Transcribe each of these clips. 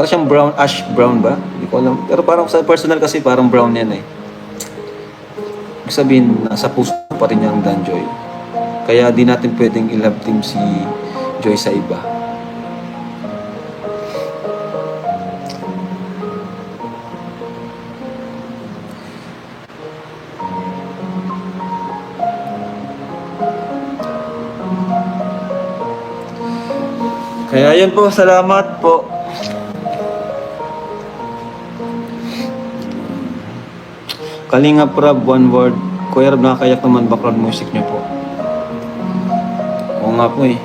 Parang siyang brown, ash brown ba? Hindi ko alam. Pero parang sa personal kasi parang brown yan eh. Ibig sabihin, nasa puso pa rin yung Dan Joy. Kaya di natin pwedeng i-love team si Joy sa iba. Kaya yun po, salamat po. Kalinga Prab, one word. Kuya Rab, nakakayak naman background music niyo po. Oo nga po eh.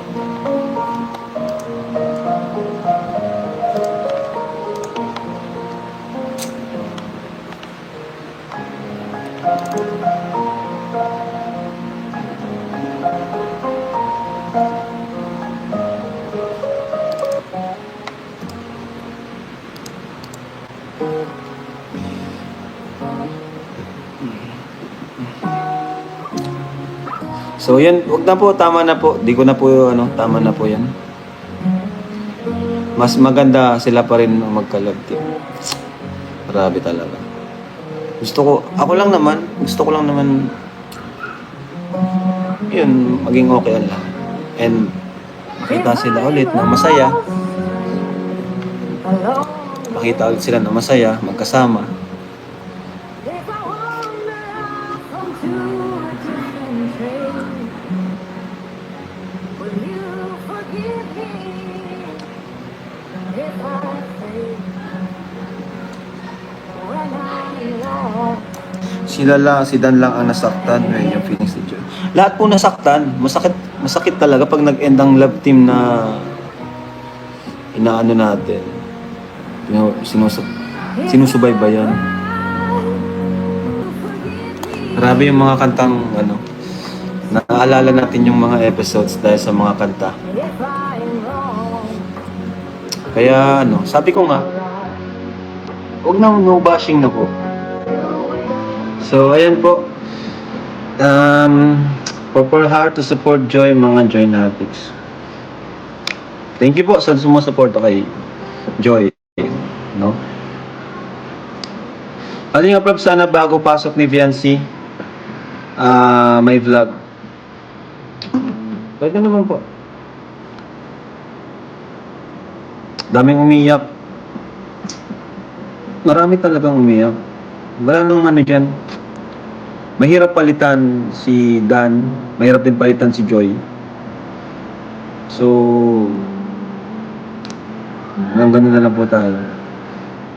So yan, wag na po, tama na po. Di ko na po, ano, tama na po yan. Mas maganda sila pa rin magka-love team. Grabe talaga. Gusto ko, ako lang naman, gusto ko lang naman, yun, maging okay ang lahat. And, makita sila ulit na masaya. Makita ulit sila na masaya, magkasama. Sila lang, si Dan lang ang nasaktan ngayon yung feelings ni Joy. Lahat po nasaktan. Masakit, masakit talaga pag nag-end ang love team na inaano natin. Know, sinusub sinusubaybayan. Grabe yung mga kantang ano, naaalala natin yung mga episodes dahil sa mga kanta. Kaya ano, sabi ko nga, huwag na no bashing na po. So, ayan po. Um, Purple Heart to support Joy, mga Joy Natics. Thank you po sa sumusuporta kay Joy. No? Ano nga, Prof, sana bago pasok ni Viancy, ah may vlog. Pwede naman po. Daming umiyak. Marami talagang umiyak. Wala nang ano dyan. Mahirap palitan si Dan. Mahirap din palitan si Joy. So, hanggang ganun na lang po tayo.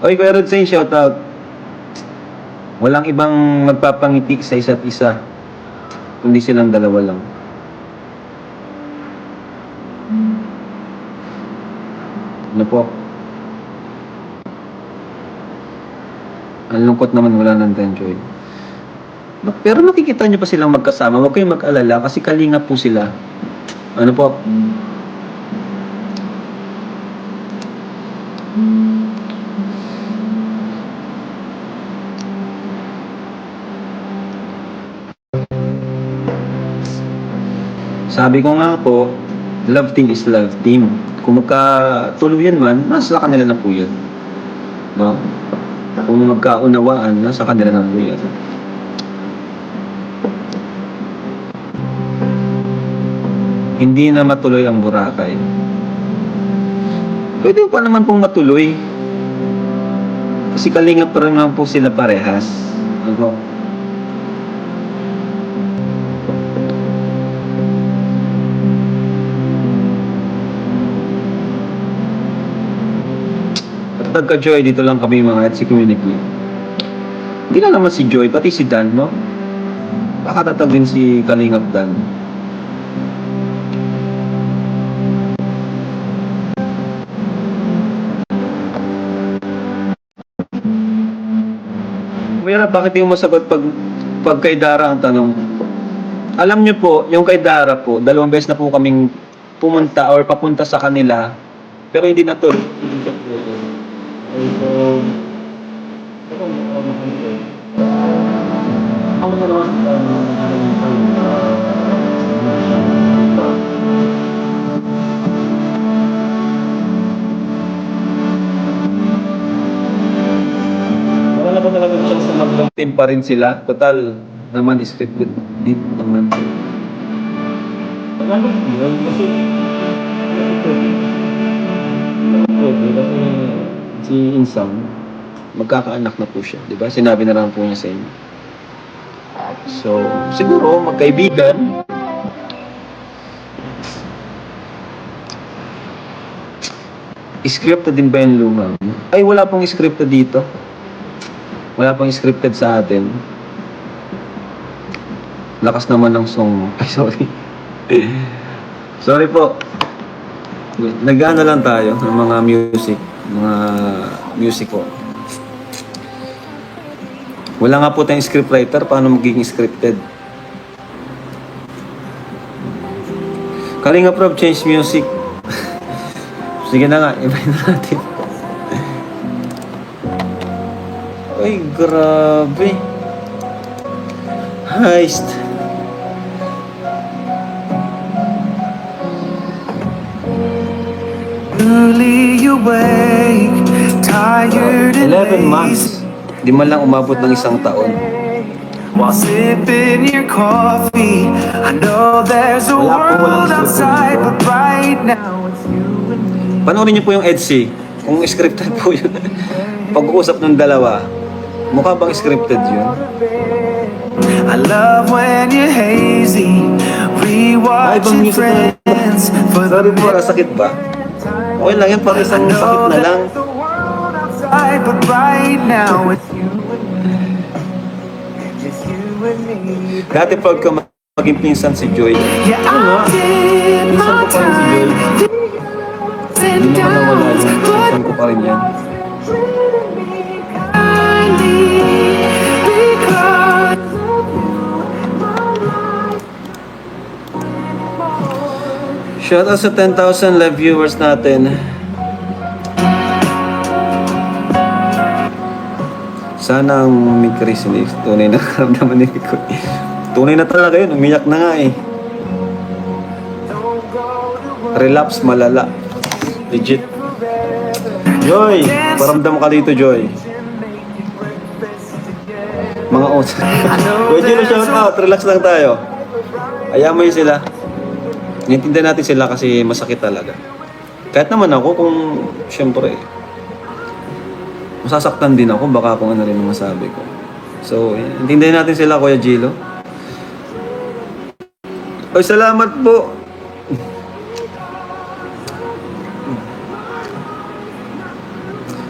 Oy, Kuya Rod Sain, shout out. Walang ibang magpapangiti sa isa't isa. Kundi silang dalawa lang. Ano po? Ang lungkot naman wala nang enjoy. Pero nakikita niyo pa silang magkasama. Huwag kayong mag-alala kasi kalinga po sila. Ano po? Sabi ko nga po, love team is love team. Kung magkatuluyan man, nasa kanila na po yun. No? Kung magkaunawaan, nasa kanila na yun. Hindi na matuloy ang Boracay. Pwede pa naman pong matuloy. Kasi kalingap pa rin po sila parehas. Ano? At nagka-joy, dito lang kami mga at si community. Hindi lang naman si Joy, pati si Dan, no? Nakatatag din si Kalingap Dan. Kuya, bakit yung masagot pag, pag kay Dara ang tanong? Alam niyo po, yung kay Dara po, dalawang beses na po kaming pumunta or papunta sa kanila, pero hindi na active pa rin sila. Total, naman scripted din naman. Ano yun? Kasi, pwede kasi si Insam, magkakaanak na po siya. Di ba? Sinabi na lang po niya sa inyo. So, siguro magkaibigan. Scripted din ba yung lumang? Ay, wala pong scripted dito. Wala pong scripted sa atin. Lakas naman ng song. Ay, sorry. sorry po. Nag-ano lang tayo ng mga music. Mga music po. Wala nga po tayong scriptwriter. Paano magiging scripted? Kalinga Prob, change music. Sige na nga, ibahin na natin. Ay, grabe. Heist. Early awake, tired and 11 months. Di man lang umabot ng isang taon. While sipping your coffee, I know there's a world outside, but right now it's you and me. Panoorin niyo po yung EDC. Kung scripted po yun. Pag-uusap ng dalawa. Mukha bang scripted yun? I love when you're hazy, rewatching friends for the Sorry po, sakit ba? Okay lang yan, parang isang sakit na lang. but right now it's Dati proud mag- maging pinsan si Joy. Yeah, Ano Pinsan ko pa rin si Joy. Hindi naman nawala yun. Pinsan ko pa rin yan. Shout out sa 10,000 live viewers natin. Sana ang umikris ni tunay na karamdaman ni Rico. Tunay na talaga yun, umiyak na nga eh. Relapse malala. Legit. Joy! Paramdam ka dito, Joy. Mga os. Pwede na shout out, relax lang tayo. Ayaw mo yun sila. Naiintindihan natin sila kasi masakit talaga. Kahit naman ako kung, syempre, masasaktan din ako, baka kung ano rin masabi ko. So, intindihan natin sila, Kuya Gilo. Ay, salamat po.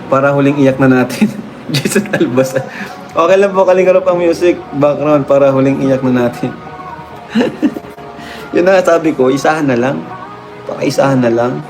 Para huling iyak na natin. Jason Albasa. Okay lang po, kalingarap ang music background para huling iyak na natin. Yun na sabi ko, isahan na lang. Pakaisahan na lang.